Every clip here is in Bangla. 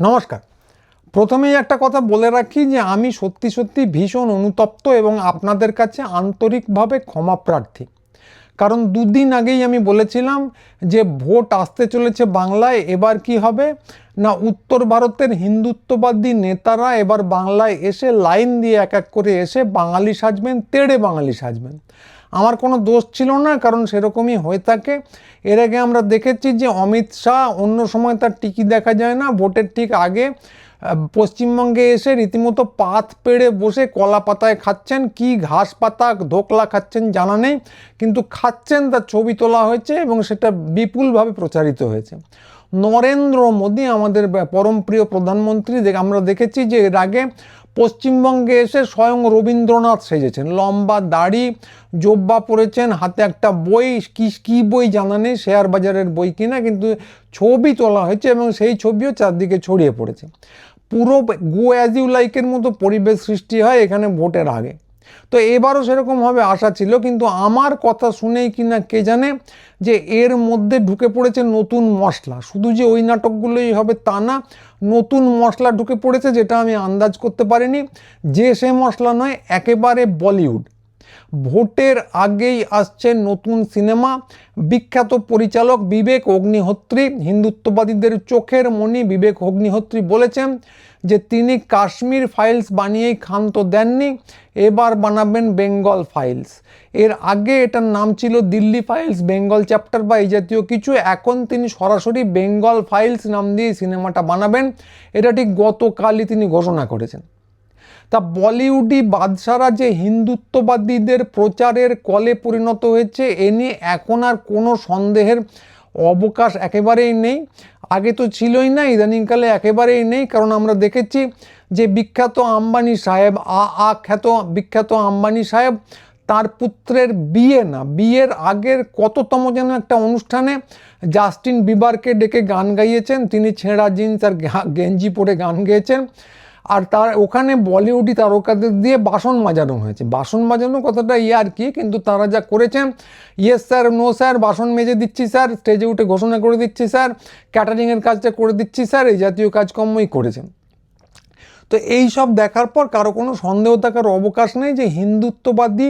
নমস্কার। প্রথমেই একটা কথা বলে রাখি যে, আমি সত্যি সত্যি ভীষণ অনুতপ্ত এবং আপনাদের কাছে আন্তরিকভাবে ক্ষমা প্রার্থী। কারণ দুদিন আগেই আমি বলেছিলাম যে, ভোট আসতে চলেছে বাংলায়, এবার কি হবে? না, উত্তর ভারতের হিন্দুত্ববাদী নেতারা এবার বাংলায় এসে লাইন দিয়ে এক এক করে এসে বাঙালি সাজবেন, তেড়ে বাঙালি সাজবেন। আমার কোনো দোষ ছিল না, কারণ সেরকমই হয়ে থাকে। এর আগে আমরা দেখেছি যে অমিত শাহ অন্য সময় তার টিকি দেখা যায় না। ভোটের ঠিক আগে পশ্চিমবঙ্গে এসে রীতিমতো পাত পেড়ে বসে কলা পাতায় খাচ্ছেন। কি ঘাস পাতা, ধোকলা খাচ্ছেন জানা নেই, কিন্তু খাচ্ছেন তার ছবি তোলা হয়েছে এবং সেটা বিপুলভাবে প্রচারিত হয়েছে। নরেন্দ্র মোদী আমাদের পরম প্রিয় প্রধানমন্ত্রী আমরা দেখেছি যে এর আগে পশ্চিমবঙ্গে এসে স্বয়ং রবীন্দ্রনাথ সেজেছেন। লম্বা দাড়ি, জোব্বা পরেছেন, হাতে একটা বই, কী কী বই জানা নেই, শেয়ার বাজারের বই কিনা, কিন্তু ছবি তোলা হয়েছে এবং সেই ছবিও চারদিকে ছড়িয়ে পড়েছে। পুরো গো অ্যাজ ইউ লাইকের মতো পরিবেশ সৃষ্টি হয় এখানে ভোটের আগে। তো এবারও সেরকমভাবে আশা ছিল, কিন্তু আমার কথা শুনেই কিনা কে জানে যে এর মধ্যে ঢুকে পড়েছে নতুন মশলা। শুধু যে ওই নাটকগুলোই হবে তা না, নতুন মশলা ঢুকে পড়েছে যেটা আমি আন্দাজ করতে পারিনি, যে সে মশলা নয়, একেবারে বলিউড। ভোটের আগেই আসছে নতুন সিনেমা, বিখ্যাত পরিচালক বিবেক অগ্নিহোত্রী, হিন্দুত্ববাদীদের চোখের মণি বিবেক অগ্নিহোত্রী বলেছেন যে তিনি কাশ্মীর ফাইলস বানিয়েই ক্ষান্ত দেননি, এবার বানাবেন বেঙ্গল ফাইলস এর আগে এটার নাম ছিল দিল্লি ফাইলস বেঙ্গল চ্যাপ্টার বা এই জাতীয় কিছু। এখন তিনি সরাসরি বেঙ্গল ফাইলস নাম দিয়ে সিনেমাটা বানাবেন। এটা ঠিক গতকালই তিনি ঘোষণা করেছেন। তা বলিউডি বাদশারা যে হিন্দুত্ববাদীদের প্রচারের কলে পরিণত হয়েছে, এ নিয়ে এখন আর কোনো সন্দেহের অবকাশ একেবারেই নেই। আগে তো ছিলই না, ইদানিংকালে একেবারেই নেই, কারণ আমরা দেখেছি যে বিখ্যাত আম্বানি সাহেব, আ আ, খ্যাত, বিখ্যাত আম্বানি সাহেব, তার পুত্রের বিয়ে না, বিয়ের আগের কততম যেন একটা অনুষ্ঠানে জাস্টিন বিবারকে ডেকে গান গাইয়েছেন। তিনি ছেঁড়া জিন্স আর গেঞ্জি পরে গান গেয়েছেন। আর তার ওখানে বলিউডি তারকাদের দিয়ে বাসন মাজানো হয়েছে। বাসন মাজানো কথাটা ইয়ে আর কি, কিন্তু তারা যা করেছেন ইয়েস স্যার নো স্যার বাসন মেজে দিচ্ছি স্যার স্টেজে উঠে ঘোষণা করে দিচ্ছি স্যার ক্যাটারিংয়ের কাজটা করে দিচ্ছি স্যার এই জাতীয় কাজকর্মই করেছেন তো এই সব দেখার পর কারও কোনো সন্দেহ থাকার অবকাশ নেই যে হিন্দুত্ববাদী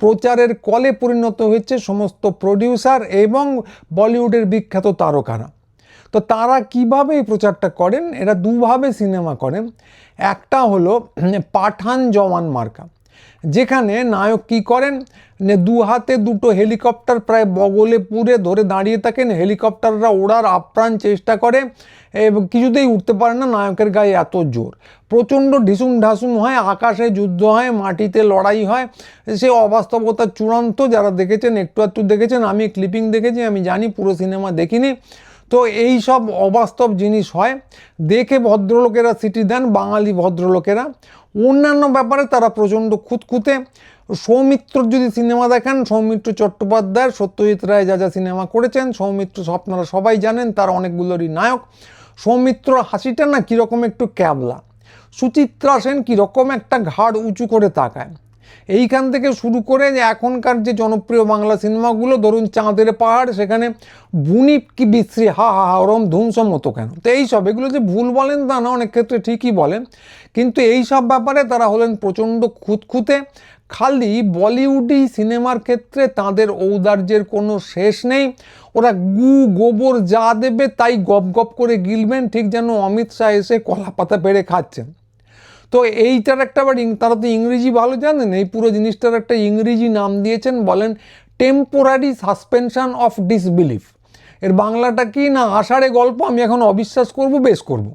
প্রচারের কলে পরিণত হয়েছে সমস্ত প্রডিউসার এবং বলিউডের বিখ্যাত তারকারা। তো তারা কীভাবে এই প্রচারটা করেন? এরা দুভাবে সিনেমা করেন। একটা হলো পাঠান জওয়ান মার্কা, যেখানে নায়ক কি করেন? দু হাতে দুটো হেলিকপ্টার প্রায় বগলে পুরে ধরে দাঁড়িয়ে থাকেন। হেলিকপ্টাররা ওড়ার আপ্রাণ চেষ্টা করে, এবং কিছুতেই উঠতে পারে না, নায়কের গায়ে এত জোর। প্রচণ্ড ঢিসুম ঢাসুম হয়, আকাশে যুদ্ধ হয়, মাটিতে লড়াই হয়। সে অবাস্তবতা চূড়ান্ত, যারা দেখেছেন, একটু একটু দেখেছেন, আমি ক্লিপিং দেখেছি, আমি জানি, পুরো সিনেমা দেখিনি। তো এই সব অবাস্তব জিনিস হয়। দেখে ভদ্রলোকেরা সিটি দেন, বাঙালি ভদ্রলোকেরা। অন্যান্য ব্যাপারে তারা প্রচণ্ড খুঁতখুঁতে। সৌমিত্র যদি সিনেমা দেখেন, সৌমিত্র চট্টোপাধ্যায়ের সত্যজিৎ রায় যা যা সিনেমা করেছেন, সৌমিত্র আপনারা সবাই জানেন, তার অনেকগুলোরই নায়ক। সৌমিত্র হাসিটা না কীরকম একটু ক্যাবলা। সুচিত্রা সেন কীরকম একটা ঘাড় উঁচু করে তাকায়। এইখান থেকে শুরু করে যে এখনকার যে জনপ্রিয় বাংলা সিনেমাগুলো, ধরুন চাঁদের পাহাড়, সেখানে বুনি কি বিশ্রী, হা হা হা, ওরম ধুমস মতো কেন? তো এইসব, এগুলো যে ভুল বলেন তা না, অনেক ক্ষেত্রে ঠিকই বলেন। কিন্তু এই সব ব্যাপারে তারা হলেন প্রচণ্ড খুঁতখুঁতে। খালি বলিউডি সিনেমার ক্ষেত্রে তাদের ঔদার্যের কোনো শেষ নেই। ওরা গু, গোবর যা দেবে তাই গপ গপ করে গিলবেন, ঠিক যেন অমিত শাহ এসে কলা পাতা পেড়ে খাচ্ছেন। তো এইটার একটা আবার তারা তো ইংরেজি ভালো জানেন, এই পুরো জিনিসটার একটা ইংরেজি নাম দিয়েছেন, বলেন টেম্পোরারি সাসপেনশন অফ ডিসবিলিফ এর বাংলাটা কি না আষাঢ়ে গল্প আমি এখন অবিশ্বাস করব, বেশ করব।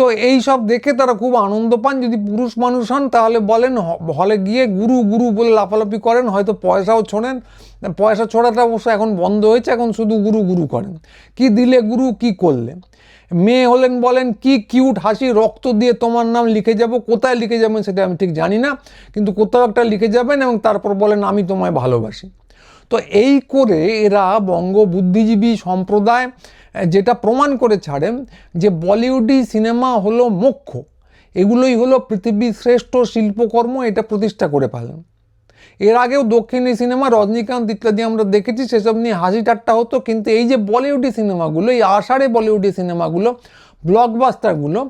তো এই সব দেখে তারা খুব আনন্দ পান। যদি পুরুষ মানুষ হন, তাহলে বলেন হলে গিয়ে গুরু গুরু বলে লাফালাফি করেন, হয়তো পয়সাও ছোড়েন। পয়সা ছোড়াটা অবশ্য এখন বন্ধ হয়েছে, এখন শুধু গুরু গুরু করেন। কি দিলে গুরু, কি করলে? মেয়ে হলেন বলেন, কি কিউট হাসি, রক্ত দিয়ে তোমার নাম লিখে যাব, কোথায় লিখে যাবেন সেটা আমি ঠিক জানি না, কিন্তু কোথাও একটা লিখে যাবেন এবং তারপর বলেন, আমি তোমায় ভালোবাসি। তো এই করে এরা বঙ্গ বুদ্ধিজীবী সম্প্রদায় যেটা প্রমাণ করে ছাড়েন যে বলিউডি সিনেমা হলো মোক্ষ। এগুলোই হলো পৃথিবীর শ্রেষ্ঠ শিল্পকর্ম, এটা প্রতিষ্ঠা করে ফেলেন এর আগেও দক্ষিণী সিনেমা, রজনীকান্ত ইত্যাদি আমরা দেখেছি, সেসব নিয়ে হাসি ঠাট্টা হতো, কিন্তু এই যে বলিউডি সিনেমাগুলো, এই আষাঢ়ে বলিউডি সিনেমাগুলো ব্লকবাস্টারগুলো,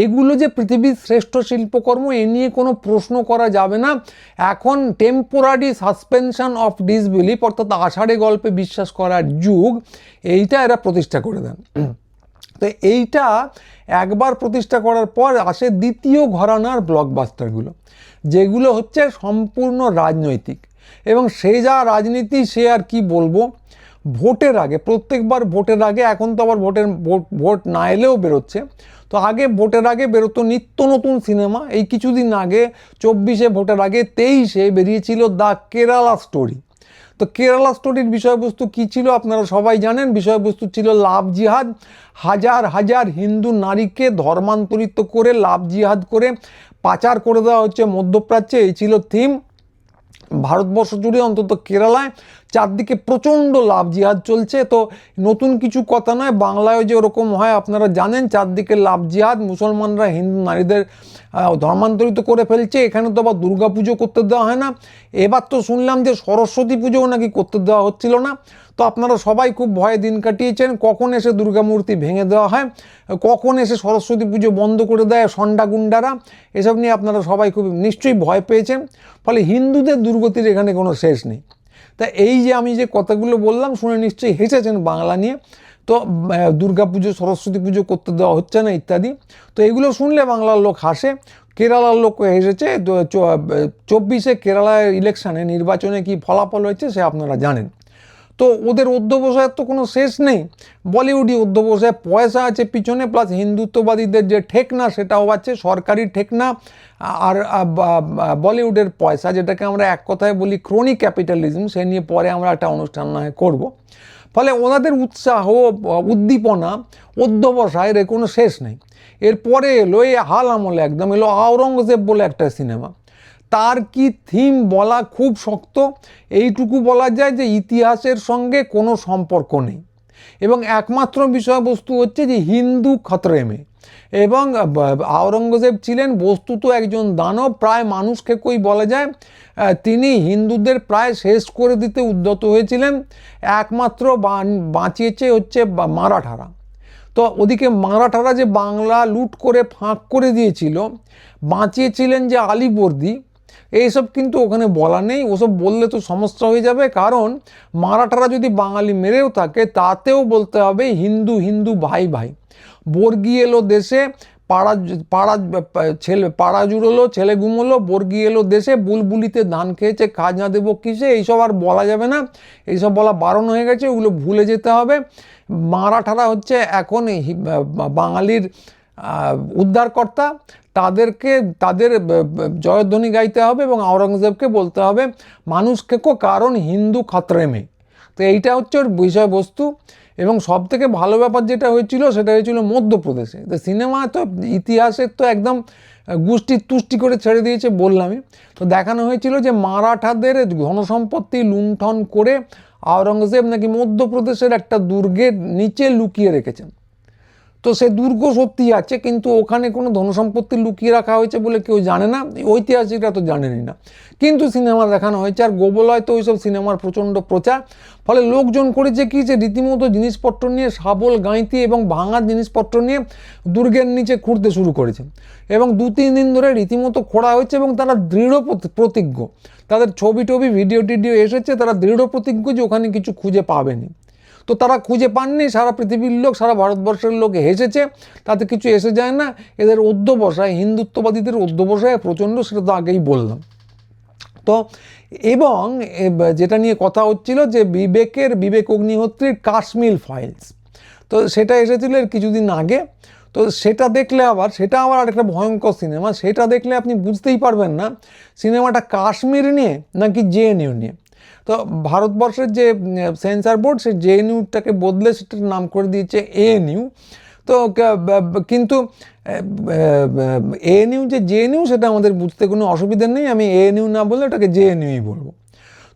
এইগুলো যে পৃথিবীর শ্রেষ্ঠ শিল্পকর্ম, এ নিয়ে কোনো প্রশ্ন করা যাবে না। এখন টেম্পোরারি সাসপেনশন অফ ডিসবিলিফ অর্থাৎ আষাঢ়ে গল্পে বিশ্বাস করার যুগ, এইটা এরা প্রতিষ্ঠা করে দেন। তো এইটা একবার প্রতিষ্ঠা করার পর আসে দ্বিতীয় ঘরানার ব্লকবাস্টারগুলো, যেগুলো হচ্ছে সম্পূর্ণ রাজনৈতিক। এবং সে যা রাজনীতি, সে আর কি বলব? ভোটের আগে, প্রত্যেকবার ভোটের আগে, এখন তো আবার ভোটের ভোট ভোট না এলেও বেরোচ্ছে। তো আগে ভোটের আগে বেরোতো নিত্য নতুন সিনেমা। এই কিছুদিন আগে, চব্বিশে ভোটের আগে, তেইশে বেরিয়েছিল দ্য কেরালা স্টোরি। তো কেরালা স্টোরির বিষয়বস্তু কী ছিল আপনারা সবাই জানেন। বিষয়বস্তু ছিল লাভ জিহাদ। হাজার হাজার হিন্দু নারীকে ধর্মান্তরিত করে, লাভ জিহাদ করে পাচার করে দেওয়া হচ্ছে মধ্যপ্রাচ্যে। এই ছিল থিম। ভারতবর্ষ জুড়ে অন্তত কেরালায় চারদিকে প্রচণ্ড লাভ জিহাদ চলছে। তো নতুন কিছু কথা নয়, বাংলায় যে ওরকম হয়, আপনারা জানেন চারদিকে লাভ জিহাদ, মুসলমানরা হিন্দু নারীদের ধর্মান্তরিত করে ফেলছে, এখানে তো আবার দুর্গা পুজো করতে দেওয়া হয় না। এবার তো শুনলাম যে সরস্বতী পুজোও নাকি করতে দেওয়া হচ্ছিল না। তো আপনারা সবাই খুব ভয়ে দিন কাটিয়েছেন, কখন এসে দুর্গা মূর্তি ভেঙে দেওয়া হয়, কখন এসে সরস্বতী পুজো বন্ধ করে দেয় সন্ডা গুন্ডারা, এসব নিয়ে আপনারা সবাই খুব নিশ্চয়ই ভয় পেয়েছেন। ফলে হিন্দুদের দুর্গতির এখানে কোনো শেষ নেই। তা এই যে আমি যে কথাগুলো বললাম, শুনে নিশ্চয়ই হেসেছেন বাংলা নিয়ে। তো দুর্গা পুজো, সরস্বতী পুজো করতে দেওয়া হচ্ছে না ইত্যাদি। তো এগুলো শুনলে বাংলার লোক হাসে। কেরালার লোক এসেছে চব্বিশে কেরালায় ইলেকশানে নির্বাচনে কি ফলাফল হয়েছে সে আপনারা জানেন। তো ওদের অধ্যবসায়ের তো কোনো শেষ নেই। বলিউডই অধ্যবসায় পয়সা আছে পিছনে প্লাস হিন্দুত্ববাদীদের যে ঠেকনা সেটাও আছে, সরকারি ঠেকনা, আর বলিউডের পয়সা, যেটাকে আমরা এক কথায় বলি ক্রনিক ক্যাপিটালিজম সে নিয়ে পরে আমরা একটা অনুষ্ঠান না করব। ফলে ওনাদের উৎসাহ, উদ্দীপনা, অধ্যবসায়ের কোনো শেষ নেই। এরপরে এলো এই হাল আমলে, একদম এলো আওরঙ্গজেব বলে একটা সিনেমা। তার কি থিম বলা খুব শক্ত, এইটুকু বলা যায় যে ইতিহাসের সঙ্গে কোনো সম্পর্ক নেই। এবং একমাত্র বিষয়বস্তু হচ্ছে যে হিন্দু খতরে মে এবং আওরঙ্গজেব ছিলেন বস্তুত একজন দানব। প্রায় মানুষকে কই বলা যায়? তিনি হিন্দুদের প্রায় শেষ করে দিতে উদ্যত হয়েছিলেন। একমাত্র বাঁচিয়েছে হচ্ছে মারাঠারা। তো ওদিকে মারাঠারা যে বাংলা লুট করে ফাঁক করে দিয়েছিল, বাঁচিয়েছিলেন যে আলিবর্দি, এইসব কিন্তু ওখানে বলা নেই। ওসব বললে তো সমস্যা হয়ে যাবে। কারণ মারাঠারা যদি বাঙালি মেরেও থাকে, তাতেও বলতে হবে হিন্দু হিন্দু ভাই ভাই। বর্গি এলো দেশে, পাড়া পাড়া, ছেলে পাড়া জুড়লো ছেলে ঘুমোলো বর্গি এলো দেশে, বুলবুলিতে ধান খেয়েছে, খাজনা দেবো কিসে, এইসব আর বলা যাবে না। এইসব বলা বারণ হয়ে গেছে, ওগুলো ভুলে যেতে হবে। মারাঠারা হচ্ছে এখন বাঙালির উদ্ধারকর্তা। তাদেরকে, তাদের জয়ধ্বনি গাইতে হবে এবং আওরঙ্গজেবকে বলতে হবে মানুষকে কো কারণ হিন্দু খতরে মে। তো এইটা হচ্ছে ওর বিষয়বস্তু। এবং সব থেকে ভালো ব্যাপার যেটা হয়েছিল, সেটা হয়েছিল মধ্যপ্রদেশে। তো সিনেমা তো ইতিহাসের তো একদম গোষ্ঠী তুষ্টি করে ছেড়ে দিয়েছে বললামই। তো দেখানো হয়েছিল যে মারাঠাদের ধনসম্পত্তি লুণ্ঠন করে আওরঙ্গজেব নাকি মধ্যপ্রদেশের একটা দুর্গের নিচে লুকিয়ে রেখেছেন। তো সে দুর্গ সত্যি আছে, কিন্তু ওখানে কোনো ধনসম্পত্তি লুকিয়ে রাখা হয়েছে বলে কেউ জানে না, ঐতিহাসিকরা তো জানেনই না। কিন্তু সিনেমা দেখানো হয়েছে আর গোবলয় তো ওইসব সিনেমার প্রচণ্ড প্রচার। ফলে লোকজন করেছে কি যে রীতিমতো জিনিসপত্র নিয়ে শাবল গাঁইতি এবং ভাঙা জিনিসপত্র নিয়ে দুর্গের নিচে খুঁড়তে শুরু করেছে। এবং দু তিন দিন ধরে রীতিমতো খোঁড়া হয়েছে এবং তারা দৃঢ় প্রতি- প্রতিজ্ঞ। তাদের ছবি টবি ভিডিও টিডিও এসেছে, তারা দৃঢ় প্রতিজ্ঞ যে ওখানে কিছু খুঁজে পাবেনি তো তারা খুঁজে পাননি, সারা পৃথিবীর লোক, সারা ভারতবর্ষের লোক হেসেছে, তাতে কিছু এসে যায় না। এদের অধ্যবসায়, হিন্দুত্ববাদীদের অধ্যবসায় প্রচণ্ড, সেটা তো আগেই বললাম। তো এবং যেটা নিয়ে কথা হচ্ছিল যে বিবেকের বিবেক অগ্নিহোত্রীর কাশ্মীর ফাইলস তো সেটা এসেছিল এর কিছুদিন আগে। তো সেটা দেখলে আবার, সেটা আবার আরেকটা ভয়ঙ্কর সিনেমা, সেটা দেখলে আপনি বুঝতেই পারবেন না, সিনেমাটা কাশ্মীর নিয়ে নাকি জেএনইউ নিয়ে। তো ভারতবর্ষের যে সেন্সার বোর্ড সে জেএনইউটাকে বদলে সেটার নাম করে দিয়েছে এএনইউ তো ব- ব- কিন্তু এএনইউ যে জেএনইউ সেটা আমাদের বুঝতে কোনো অসুবিধা নেই। আমি এএনইউ না বলে ওটাকে জেএনইউই বলব।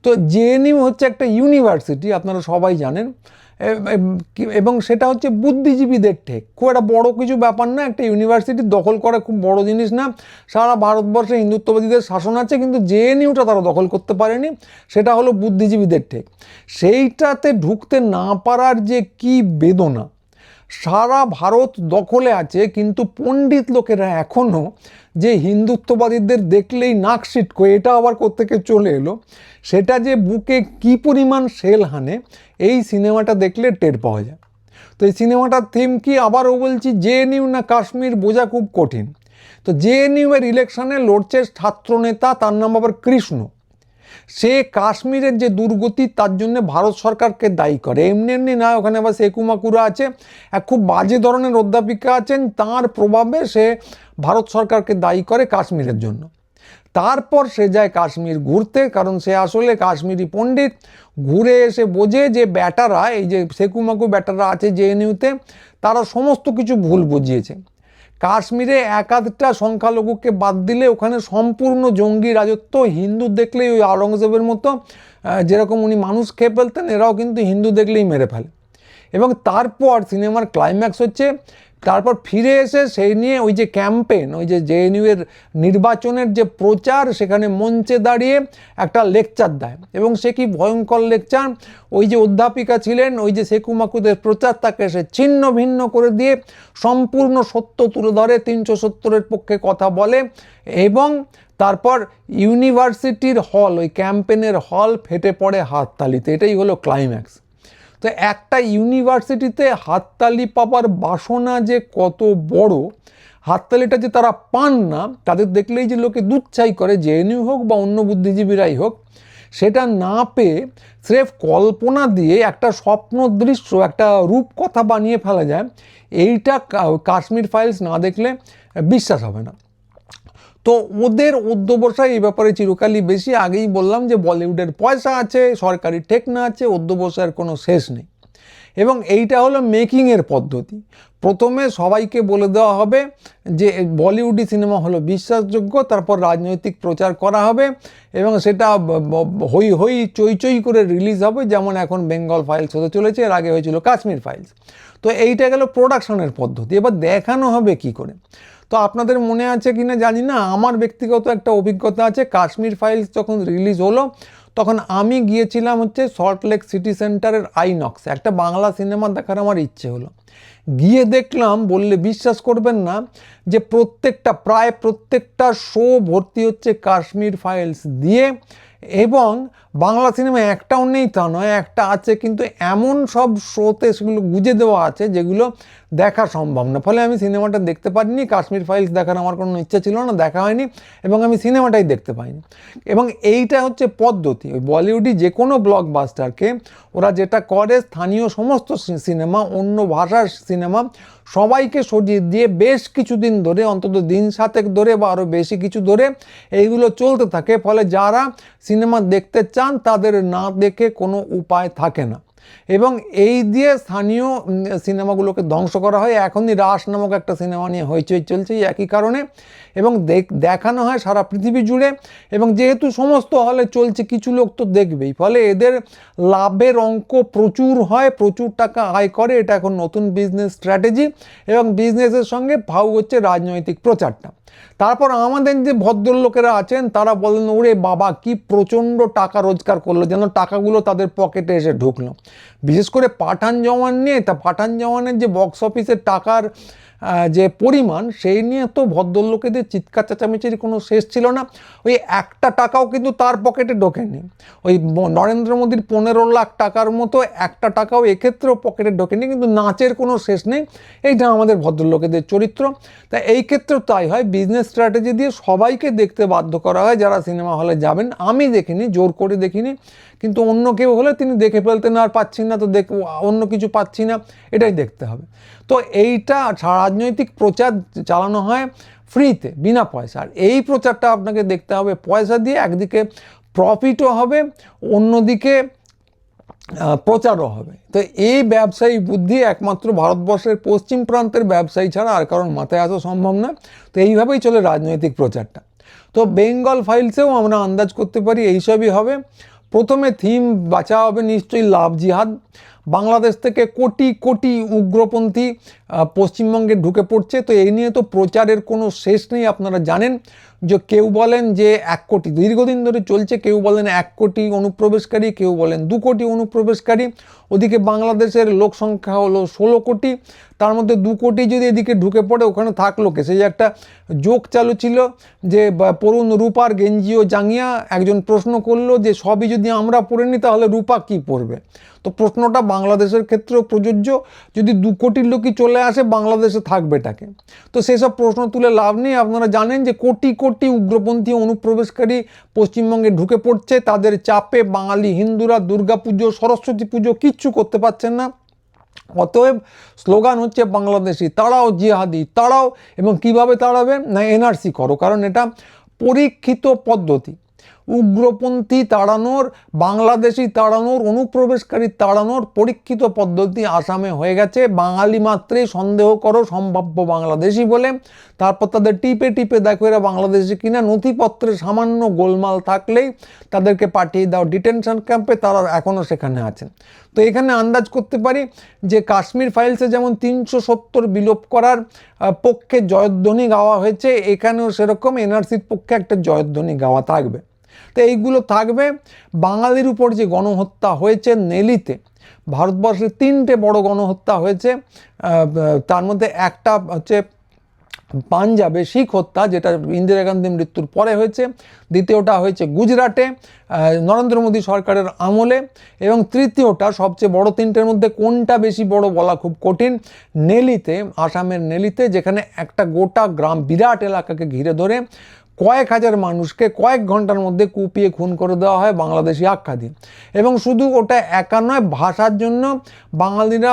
তো জেএনইউ হচ্ছে একটা ইউনিভার্সিটি আপনারা সবাই জানেন। এবং সেটা হচ্ছে বুদ্ধিজীবীদের ঠেক। খুব একটা বড়ো কিছু ব্যাপার না, একটা ইউনিভার্সিটি দখল করা খুব বড় জিনিস না। সারা ভারতবর্ষে হিন্দুত্ববাদীদের শাসন আছে, কিন্তু জেএনইউটা তারা দখল করতে পারেনি, সেটা হলো বুদ্ধিজীবীদের ঠেক। সেইটাতে ঢুকতে না পারার যে কি বেদনা সারা ভারত দখলে আছে, কিন্তু পণ্ডিত লোকেরা এখনও যে হিন্দুত্ববাদীদের দেখলেই নাক সিটকো, এটা আবার কোত্থেকে চলে এলো? সেটা যে বুকে কি পরিমাণ সেল হানে, এই সিনেমাটা দেখলে টের পাওয়া যায়। তো এই সিনেমাটার থিম কি? আবারও বলছি জেএনইউ না কাশ্মীর বোঝা খুব কঠিন। তো জেএনইউ এর ইলেকশনে লড়ছে ছাত্রনেতা, তার নাম আবার কৃষ্ণ। সে কাশ্মীরের যে দুর্গতি, তার জন্য ভারত সরকারকে দায়ী করে। এমনি এমনি না, ওখানে আবার সেকুমাকুরা আছে। এক খুব বাজে ধরনের অধ্যাপিকা আছেন। তার প্রভাবে সে ভারত সরকারকে দায়ী করে কাশ্মীরের জন্য। তারপর সে যায় কাশ্মীর ঘুরতে, কারণ সে আসলে কাশ্মীরি পণ্ডিত। ঘুরে এসে বোঝে যে ব্যাটারা, এই যে সেকুমাকু ব্যাটারা আছে জেএনইউতে তারা সমস্ত কিছু ভুল বুঝিয়েছে। কাশ্মীরে একাধটা সংখ্যালঘুকে বাদ দিলে ওখানে সম্পূর্ণ জঙ্গি রাজত্ব। হিন্দু দেখলেই ওই আওরঙ্গজেবের মতো যেরকম উনি মানুষ খেয়ে ফেলতেন, এরাও কিন্তু হিন্দু দেখলেই মেরে ফেলে। এবং তারপর সিনেমার ক্লাইম্যাক্স হচ্ছে তারপর ফিরে এসে সেই নিয়ে ওই যে ক্যাম্পেন ওই যে জেএনইউ এর নির্বাচনের যে প্রচার, সেখানে মঞ্চে দাঁড়িয়ে একটা লেকচার দেয়। এবং সে কি ভয়ঙ্কর লেকচার? ওই যে অধ্যাপিকা ছিলেন, ওই যে শেকুমাকুদের প্রচার, তাকে সে ছিন্ন ভিন্ন করে দিয়ে সম্পূর্ণ সত্য তুলে ধরে, তিনশো সত্তরের পক্ষে কথা বলে এবং তারপর ইউনিভার্সিটির হল, ওই ক্যাম্পেনের হল ফেটে পড়ে হাততালিতে। এটাই হলো ক্লাইম্যাক্স। তো একটা ইউনিভার্সিটিতে হাততালি পাবার বাসনা যে কত বড়, হাততালিটা যে তারা পান না, তাদের দেখলেই যে লোকে দুচ্ছাই করে, জেএনইউ হোক বা অন্য বুদ্ধিজীবীরাই হোক, সেটা না পেয়ে স্রেফ কল্পনা দিয়ে একটা স্বপ্ন দৃশ্য, একটা রূপকথা বানিয়ে ফেলা যায়, এইটা কাশ্মীর ফাইলস না দেখলে বিশ্বাস হবে না। তো ওদের অধ্যবসায় এই ব্যাপারে চিরকালই বেশি। আগেই বললাম যে বলিউডের পয়সা আছে, সরকারি টেকনা আছে, অধ্যবসায়ের কোনো শেষ নেই। এবং এইটা হলো মেকিংয়ের পদ্ধতি। প্রথমে সবাইকে বলে দেওয়া হবে যে বলিউডি সিনেমা হলো বিশ্বাসযোগ্য, তারপর রাজনৈতিক প্রচার করা হবে এবং সেটা হই হই চই চই করে রিলিজ হবে, যেমন এখন বেঙ্গল ফাইলস হতে চলেছে, এর আগে হয়েছিল কাশ্মীর ফাইলস তো এইটা গেল প্রোডাকশনের পদ্ধতি। এবার দেখানো হবে কি করে? তো আপনাদের মনে আছে কি না জানি না, আমার ব্যক্তিগত একটা অভিজ্ঞতা আছে। কাশ্মীর ফাইলস যখন রিলিজ হলো, তখন আমি গিয়েছিলাম হচ্ছে সল্টলেক সিটি সেন্টারের আইনক্স একটা বাংলা সিনেমা দেখার আমার ইচ্ছে হলো। গিয়ে দেখলাম, বললে বিশ্বাস করবেন না, যে প্রত্যেকটা, প্রায় প্রত্যেকটা শো ভর্তি হচ্ছে কাশ্মীর ফাইলস দিয়ে। এবং বাংলা সিনেমা একটাও নেই তা নয়, একটা আছে, কিন্তু এমন সব শোতে সেগুলো গুজে দেওয়া আছে যেগুলো দেখা সম্ভব না। ফলে আমি সিনেমাটা দেখতে পারিনি, কাশ্মীর ফাইলস দেখার আমার কোনো ইচ্ছা ছিল না, দেখা হয়নি, এবং আমি সিনেমাটাই দেখতে পাইনি। এবং এইটা হচ্ছে পদ্ধতি। ওই বলিউডি যে কোনো ব্লকবাস্টারকে ওরা যেটা করে, স্থানীয় সমস্ত সিনেমা, অন্য ভাষার সিনেমা সবাইকে সরিয়ে দিয়ে বেশ কিছুদিন ধরে, অন্তত দিন সাতেক ধরে বা আরও বেশি কিছু ধরে এইগুলো চলতে থাকে। ফলে যারা সিনেমা দেখতে চান, তাদের না দেখে কোনো উপায় থাকে না। এবং এই দিয়ে স্থানীয় সিনেমাগুলোকে ধ্বংস করা হয়। এখনই রাস নামক একটা সিনেমা নিয়ে হইচই চলছে একই কারণে। এবং দেখ- দেখানো হয় সারা পৃথিবী জুড়ে। এবং যেহেতু সমস্ত হলে চলছে, কিছু লোক তো দেখবেই। ফলে এদের লাভের অঙ্ক প্রচুর হয়, প্রচুর টাকা আয় করে। এটা এখন নতুন বিজনেস স্ট্র্যাটেজি এবং বিজনেসের সঙ্গে ভাউ হচ্ছে রাজনৈতিক প্রচারটা। তারপর আমাদের যে ভদ্রলোকেরা আছেন, তারা বলেন, ওরে বাবা, কি প্রচণ্ড টাকা রোজগার করল, যেন টাকাগুলো তাদের পকেটে এসে ঢুকলো। বিশেষ করে পাঠান জওয়ান নিয়ে, তা পাঠান জওয়ানের যে বক্স অফিসের টাকার যে পরিমাণ, সেই নিয়ে তো ভদ্রলোকেদের চিৎকার চেঁচামেচির কোনো শেষ ছিল না। ওই একটা টাকাও কিন্তু তার পকেটে ঢোকেনি। ওই নরেন্দ্র মোদীর পনেরো লাখ টাকার মতো একটা টাকাও এক্ষেত্রেও পকেটে ঢোকেনি, কিন্তু নাচের কোনো শেষ নেই। এইটা আমাদের ভদ্রলোকেদের চরিত্র। তা এই ক্ষেত্রেও তাই হয় বিজনেস স্ট্র্যাটেজি দিয়ে সবাইকে দেখতে বাধ্য করা হয়, যারা সিনেমা হলে যাবেন। আমি দেখিনি, জোর করে দেখিনি। কিন্তু অন্য কেউ হলে তিনি দেখে ফেলতেন, আর পাচ্ছি না তো দেখ, অন্য কিছু পাচ্ছি না। এটাই দেখতে হবে। তো এইটা রাজনৈতিক প্রচার চালানো হয় ফ্রিতে বিনা পয়সা আর এই প্রচারটা আপনাকে দেখতে হবে। পয়সা দিয়ে একদিকে প্রফিটও হবে, অন্যদিকে প্রচারও হবে। তো এই ব্যবসায়ী বুদ্ধি একমাত্র ভারতবর্ষের পশ্চিম প্রান্তের ব্যবসায়ী ছাড়া আর কারণ মাথায় আসা সম্ভব না। তো এইভাবেই চলে রাজনৈতিক প্রচারটা। তো বেঙ্গল ফাইলসেও আমরা আন্দাজ করতে পারি, এইসবই হবে। প্রথমে থিম বাঁচা হবে নিশ্চয়ই লাভ জিহাদ। বাংলাদেশ থেকে কোটি কোটি উগ্রপন্থী পশ্চিমবঙ্গে ঢুকে পড়ছে। তো এই নিয়ে তো প্রচারের কোনো শেষ নেই, আপনারা জানেন। যে কেউ বলেন যে এক কোটি, দীর্ঘদিন ধরে চলছে, কেউ বলেন এক কোটি অনুপ্রবেশকারী, কেউ বলেন দু কোটি অনুপ্রবেশকারী। ওদিকে বাংলাদেশের লোক সংখ্যা হলো ষোলো কোটি, তার মধ্যে দু কোটি যদি এদিকে ঢুকে পড়ে, ওখানে থাকল কে? সেই একটা জোক চালু ছিল যে পড়ুন রূপার গেঞ্জি ও জাঙ্গিয়া, একজন প্রশ্ন করল যে, সবই যদি আমরা পড়ে নিই, তাহলে রূপা কি পড়বে? তো প্রশ্নটা বাংলাদেশের ক্ষেত্রেও প্রযোজ্য, যদি দু কোটি লোকই চলে আসে, বাংলাদেশে থাকবে থাকবেটাকে তো সেসব প্রশ্ন তুলে লাভ নেই। আপনারা জানেন যে, কোটি কোটি উগ্রপন্থী অনুপ্রবেশকারী পশ্চিমবঙ্গে ঢুকে পড়ছে, তাদের চাপে বাঙালি হিন্দুরা, দুর্গাপুজো, সরস্বতী পুজো, কিচ্ছু করতে পারছেন না। অতএব স্লোগান হচ্ছে বাংলাদেশি, তাড়াও জিহাদি, তাড়াও এবং কীভাবে তাড়াবে? না, এনআরসি করো, কারণ এটা পরীক্ষিত পদ্ধতি। উগ্রপন্থী তাড়ানোর, বাংলাদেশি তাড়ানোর, অনুপ্রবেশকারী তাড়ানোর পরীক্ষিত পদ্ধতি আসামে হয়ে গেছে। বাঙালি মাত্রেই সন্দেহ করো সম্ভাব্য বাংলাদেশি বলে। তারপর তাদের টিপে টিপে দেখো এরা বাংলাদেশি কিনা। নথিপত্রে সামান্য গোলমাল থাকলেই তাদেরকে পাঠিয়ে দাও। ডিটেনশন ক্যাম্পে তারা এখনও সেখানে আছেন তো এখানে আন্দাজ করতে পারি যে কাশ্মীর ফাইলসে যেমন তিনশো সত্তর বিলোপ করার পক্ষে জয়ধ্বনি গাওয়া হয়েছে, এখানেও সেরকম এনআরসির পক্ষে একটা জয়ধ্বনি গাওয়া থাকবে। তো এইগুলো থাকবে। বাঙালির উপর যে গণহত্যা হয়েছে নেলিতে, ভারতবর্ষে তিনটে বড় গণহত্যা হয়েছে তার মধ্যে একটা হচ্ছে পাঞ্জাবে শিখ হত্যা, যেটা ইন্দিরা গান্ধী মৃত্যুর পরে হয়েছে। দ্বিতীয়টা হয়েছে গুজরাটে নরেন্দ্র মোদী সরকারের আমলে। এবং তৃতীয়টা, সবচেয়ে বড় তিনটের মধ্যে কোনটা বেশি বড় বলা খুব কঠিন, নেলিতে, আসামের নেলিতে, যেখানে একটা গোটা গ্রাম, বিরাট এলাকাকে ঘিরে ধরে কয়েক হাজার মানুষকে কয়েক ঘণ্টার মধ্যে কুপিয়ে খুন করে দেওয়া হয় বাংলাদেশি আখ্যা এবং শুধু ওটা একা নয়, ভাষার জন্য বাঙালিরা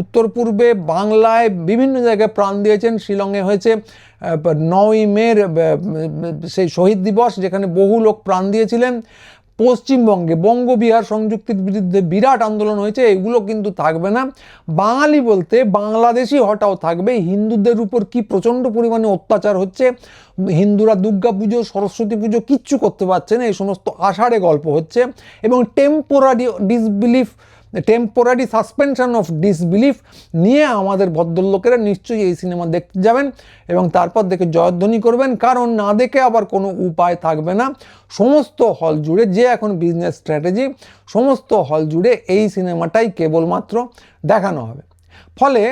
উত্তর পূর্বে বাংলায় বিভিন্ন জায়গায় প্রাণ দিয়েছেন। শিলংয়ে হয়েছে নয় মের সেই শহীদ দিবস, যেখানে বহু লোক প্রাণ দিয়েছিলেন। পশ্চিমবঙ্গে বঙ্গবিহার সংযুক্তির বিরুদ্ধে বিরাট আন্দোলন হয়েছে, এগুলো কিন্তু থাকবে না। বাঙালি বলতে বাংলাদেশি হটাও থাকবে। হিন্দুদের উপর কি প্রচণ্ড পরিমাণে অত্যাচার হচ্ছে, হিন্দুরা দুর্গা পুজো, সরস্বতী পুজো কিচ্ছু করতে পারছে না, এই সমস্ত আষাঢ়ে গল্প হচ্ছে এবং temporary disbelief temporary suspension of disbelief নিয়ে আমাদের ভদ্রলোকেরা নিশ্চয়ই এই সিনেমা দেখতে যাবেন এবং তারপর দেখে জয়ধ্বনি করবেন। কারণ না দেখে আবার কোনো উপায় থাকবে না। সমস্ত হল জুড়ে যে এখন বিজনেস স্ট্র্যাটেজি সমস্ত হল জুড়ে এই সিনেমাটাই কেবলমাত্র দেখানো হবে। ফলে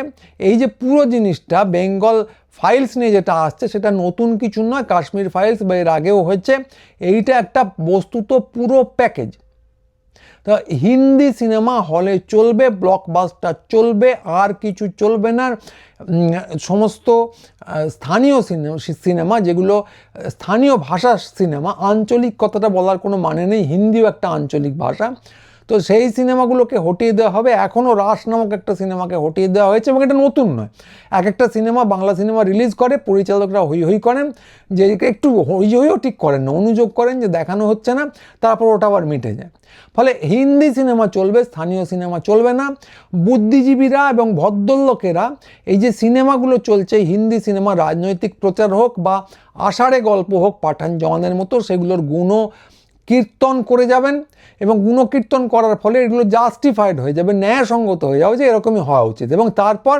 এই যে পুরো জিনিসটা, বেঙ্গল ফাইলস নিয়ে যেটা আসছে, সেটা নতুন কিছু নয়। কাশ্মীর ফাইলস বা এর আগেও হয়েছে। এইটা একটা বস্তুত পুরো প্যাকেজ তা হিন্দি সিনেমা হলে চলবে ব্লকবাস্টার চলবে, আর কিছু চলবে না। সমস্ত স্থানীয় সিনেমা সিনেমা যেগুলো, স্থানীয় ভাষার সিনেমা, আঞ্চলিক কথাটা বলার কোনো মানে নেই, হিন্দিও একটা আঞ্চলিক ভাষা। তো সেই সিনেমাগুলোকে হটিয়ে দেওয়া হবে। এখনও রাস নামক একটা সিনেমাকে হটিয়ে দেওয়া হয়েছে এবং এটা নতুন নয়। এক একটা সিনেমা বাংলা সিনেমা রিলিজ করে, পরিচালকরা হই হই করেন, যে একটু হই হইও ঠিক করেন না, অনুযোগ করেন যে দেখানো হচ্ছে না, তারপর ওটা আবার মিটে যায়। ফলে হিন্দি সিনেমা চলবে, স্থানীয় সিনেমা চলবে না। বুদ্ধিজীবীরা এবং ভদ্রলোকেরা, এই যে সিনেমাগুলো চলছে, হিন্দি সিনেমা, রাজনৈতিক প্রচার হোক বা আষাঢ়ে গল্প হোক, পাঠান জওয়ানের মতো, সেগুলোর গুণ কীর্তন করে যাবেন এবং গুণকীর্তন করার ফলে এগুলো জাস্টিফাইড হয়ে যাবে, ন্যায়সঙ্গত হয়ে যাবে যে এরকমই হওয়া উচিত। এবং তারপর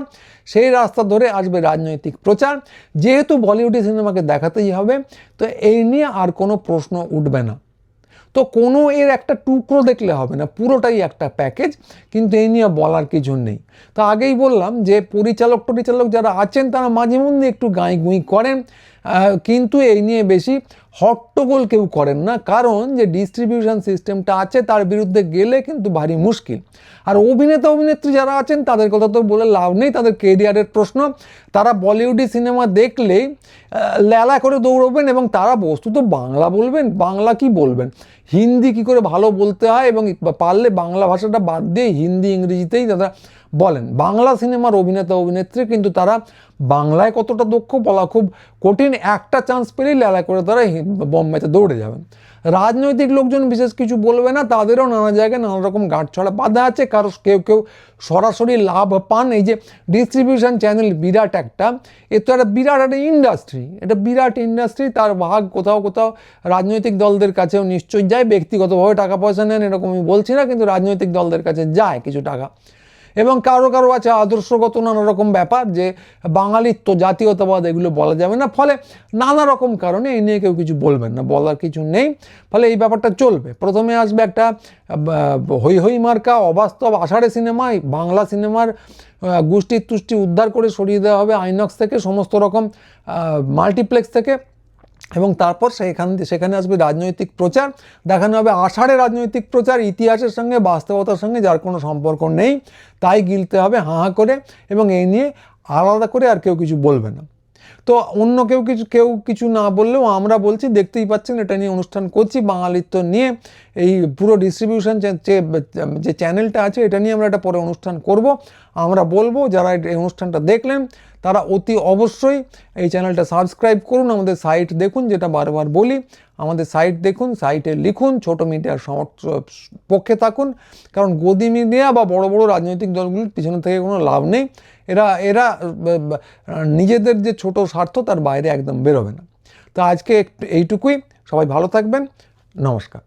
সেই রাস্তা ধরে আসবে রাজনৈতিক প্রচার। যেহেতু বলিউডি সিনেমাকে দেখাতেই হবে, তো এই নিয়ে আর কোনো প্রশ্ন উঠবে না। তো কোনো এর একটা টুকরো দেখলে হবে না, পুরোটাই একটা প্যাকেজ কিন্তু এই নিয়ে বলার কিছু নেই। তো আগেই বললাম যে পরিচালক টরিচালক যারা আছেন, তারা মাঝে মধ্যে একটু গাঁই গুঁই করেন। কিন্তু এই নিয়ে বেশি হট্টগোল কেউ করেন না, কারণ যে ডিস্ট্রিবিউশন সিস্টেমটা আছে তার বিরুদ্ধে গেলে কিন্তু ভারী মুশকিল। আর অভিনেতা, অভিনেত্রী যারা আছেন, তাদের কথা তো বলে লাভ নেই, তাদের কেরিয়ারের প্রশ্ন। তারা বলিউডি সিনেমা দেখলেই লেলা করে দৌড়বেন এবং তারা বস্তুত বাংলা বলবেন, বাংলা কি বলবেন? হিন্দি কি করে ভালো বলতে হয় এবং পারলে বাংলা ভাষাটা বাদ দিয়ে হিন্দি, ইংরেজিতেই তারা বলেন, বাংলা সিনেমার অভিনেতা, অভিনেত্রী, কিন্তু তারা বাংলায় কতটা দক্ষ বলা খুব কঠিন একটা চান্স পেলেই লেলা করে তারা বোম্বেতে দৌড়ে যাবেন। রাজনৈতিক লোকজন বিশেষ কিছু বলবে না, তাদেরও নানা জায়গায় নানা রকম গাঁটছড়া বাধা আছে, কারও কেউ কেউ সরাসরি লাভ পান। এই যে ডিস্ট্রিবিউশন চ্যানেল বিরাট একটা, এ তো একটা বিরাট একটা ইন্ডাস্ট্রি এটা বিরাট ইন্ডাস্ট্রি তার ভাগ কোথাও কোথাও রাজনৈতিক দলদের কাছেও নিশ্চয়ই যায়। ব্যক্তিগতভাবে টাকা পয়সা নেন এরকম আমি বলছি না, কিন্তু রাজনৈতিক দলদের কাছে যায় কিছু টাকা। এবং কারও কারও আছে আদর্শগত নানা রকম ব্যাপার যে বাঙালিত্ব জাতীয়তাবাদ, এগুলো বলা যাবে না। ফলে নানা রকম কারণে এই নিয়ে কেউ কিছু বলবেন না, বলার কিছু নেই। ফলে এই ব্যাপারটা চলবে। প্রথমে আসবে একটা হই হই মার্কা, অবাস্তব আষাঢ়ে সিনেমায় বাংলা সিনেমার গোষ্ঠী তুষ্টি উদ্ধার করে সরিয়ে দেওয়া হবে আইনক্স থেকে, সমস্ত রকম মাল্টিপ্লেক্স থেকে। এবং তারপর সেখান সেখানে আসবে রাজনৈতিক প্রচার। দেখানো হবে আষাঢ়ে রাজনৈতিক প্রচার। ইতিহাসের সঙ্গে, বাস্তবতার সঙ্গে যার কোনো সম্পর্ক নেই, তাই গিলতে হবে হাঁ করে এবং এই নিয়ে আলাদা করে আর কেউ কিছু বলবে না। তো অন্য কেউ কিছু কেউ কিছু না বললেও আমরা বলছি, দেখতেই পাচ্ছেন এটা নিয়ে অনুষ্ঠান করছি, বাঙালিত্ব নিয়ে। এই পুরো ডিস্ট্রিবিউশন যে চ্যানেলটা আছে, এটা নিয়ে আমরা একটা পরে অনুষ্ঠান করব। আমরা বলব, যারা এই অনুষ্ঠানটা দেখলেন, তারা অতি অবশ্যই এই চ্যানেলটা সাবস্ক্রাইব করুন, আমাদের সাইট দেখুন, যেটা বারবার বলি, আমাদের সাইট দেখুন সাইটে লিখুন, ছোট মিডিয়ার সমর্থ, পক্ষে থাকুন, কারণ গদি মিডিয়া বা বড় বড় রাজনৈতিক দলগুলির পিছনে থেকে কোনো লাভ নেই। এরা এরা নিজেদের যে ছোট স্বার্থ তার বাইরে একদম বেরোবে না। তো আজকে একটু এইটুকুই। সবাই ভালো থাকবেন। নমস্কার।